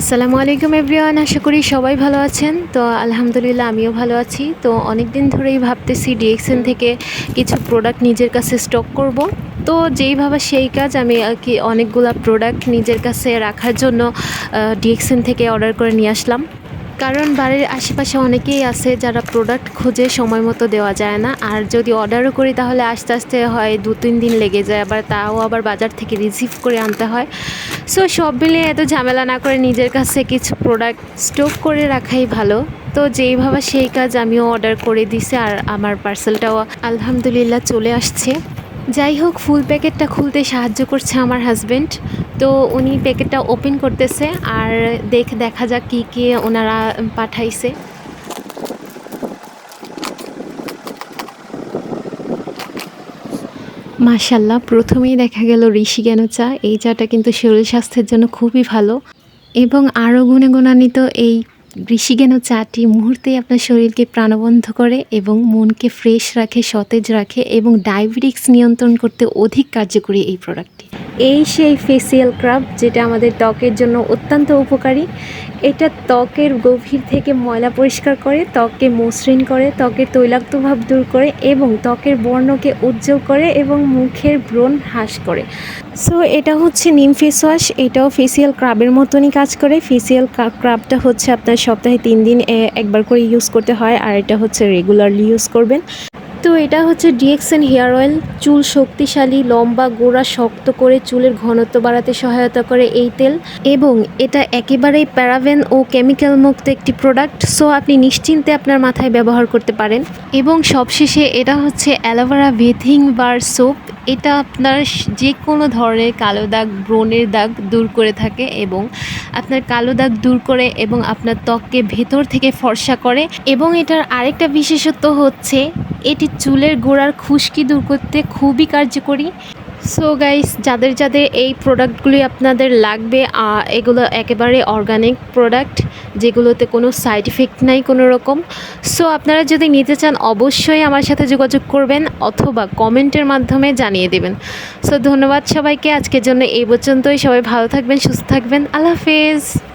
আসসালামু আলাইকুম এভরিওয়ান, আশা করি সবাই ভালো আছেন। তো আলহামদুলিল্লাহ আমিও ভালো আছি। তো অনেক দিন ধরেই ভাবতেছি ডিএক্সএন থেকে কিছু প্রোডাক্ট নিজের কাছে স্টক করব। তো যেইভাবে সেই কাজ আমি কি অনেকগুলা প্রোডাক্ট নিজের কাছে রাখার জন্য ডিএক্সএন থেকে অর্ডার করে নিয়ে আসলাম। কারণ বাড়ির আশেপাশে অনেকেই আছে যারা প্রোডাক্ট খুঁজে সময় মতো দেওয়া যায় না। আর যদি অর্ডারও করি তাহলে আস্তে আস্তে হয় দু, তিন দিন লেগে যায়। আবার তাও আবার বাজার থেকে রিসিভ করে আনতে হয়। সো সব মিলিয়ে এত ঝামেলা না করে নিজের কাছে কিছু প্রোডাক্ট স্টক করে রাখাই ভালো। তো যেইভাবে সেই কাজ আমিও অর্ডার করে দিছি আর আমার পার্সেলটাও আলহামদুলিল্লাহ চলে আসছে। যাই হোক ফুল প্যাকেটটা খুলতে সাহায্য করছে আমার হাজব্যান্ড তো উনি প্যাকেটটা ওপেন করতেছে আর দেখ, দেখা যাক কী কী ওনারা পাঠাইছে। মাশাল্লাহ প্রথমেই দেখা গেল ঋষি জ্ঞান চা এই চাটা কিন্তু শরীর স্বাস্থ্যের জন্য খুবই ভালো। এবং আরও গুণে গুণান্বিত এই ঋষিজ্ঞান চাটি মুহূর্তেই আপনার শরীরকে প্রাণবন্ধ করে এবং মনকে ফ্রেশ রাখে, সতেজ রাখে এবং ডায়াবেটিক্স নিয়ন্ত্রণ করতে অধিক কার্যকরী এই প্রোডাক্টটি এই সেই ফেসিয়াল ক্রাব যেটা আমাদের ত্বকের জন্য অত্যন্ত উপকারী। এটা ত্বকের গভীর থেকে ময়লা পরিষ্কার করে, ত্বককে মসৃণ করে, ত্বকের তৈলাক্তভাব দূর করে এবং ত্বকের বর্ণকে উজ্জ্বল করে এবং মুখের ব্রণ হ্রাস করে। সো এটা হচ্ছে নিম ফেস ওয়াশ এটাও ফেসিয়াল ক্রাবের মতনই কাজ করে। ফেসিয়াল ক্রাবটা হচ্ছে আপনার সপ্তাহে তিন দিন একবার করে ইউজ করতে হয় আর এটা হচ্ছে রেগুলারলি ইউজ করবেন। তো এটা হচ্ছে ডিএক্সএন হেয়ার অয়েল। চুল শক্তিশালী, লম্বা, গোড়া শক্ত করে চুলের ঘনত্ব বাড়াতে সহায়তা করে এই তেল। এবং এটা একেবারেই প্যারাভেন ও কেমিক্যাল মুক্ত একটি প্রোডাক্ট। সো আপনি নিশ্চিন্তে আপনার মাথায় ব্যবহার করতে পারেন। এবং সবশেষে এটা হচ্ছে অ্যালোভেরা ভেথিং বার সোপ। এটা আপনার যে কোনো ধরনের কালো দাগ, ব্রণের দাগ দূর করে থাকে এবং আপনার কালো দাগ দূর করে এবং আপনার ত্বককে ভেতর থেকে ফর্সা করে এবং এটার আরেকটা বিশেষত্ব হচ্ছে এটি চুলের গোড়ার খুশকি দূর করতে খুবই কার্যকরী। সো গাইস যাদের যাদের এই প্রোডাক্টগুলি আপনাদের লাগবে এগুলো একেবারে অর্গানিক প্রোডাক্ট যেগুলোতে কোনো সাইড ইফেক্ট নাই কোনো রকম। সো আপনারা যদি নিতে চান, অবশ্যই আমার সাথে যোগাযোগ করবেন অথবা কমেন্টের মাধ্যমে জানিয়ে দেবেন। সো ধন্যবাদ সবাইকে। আজকের জন্য এই পর্যন্তই। সবাই ভালো থাকবেন, সুস্থ থাকবেন। আল্লাহ হাফেজ।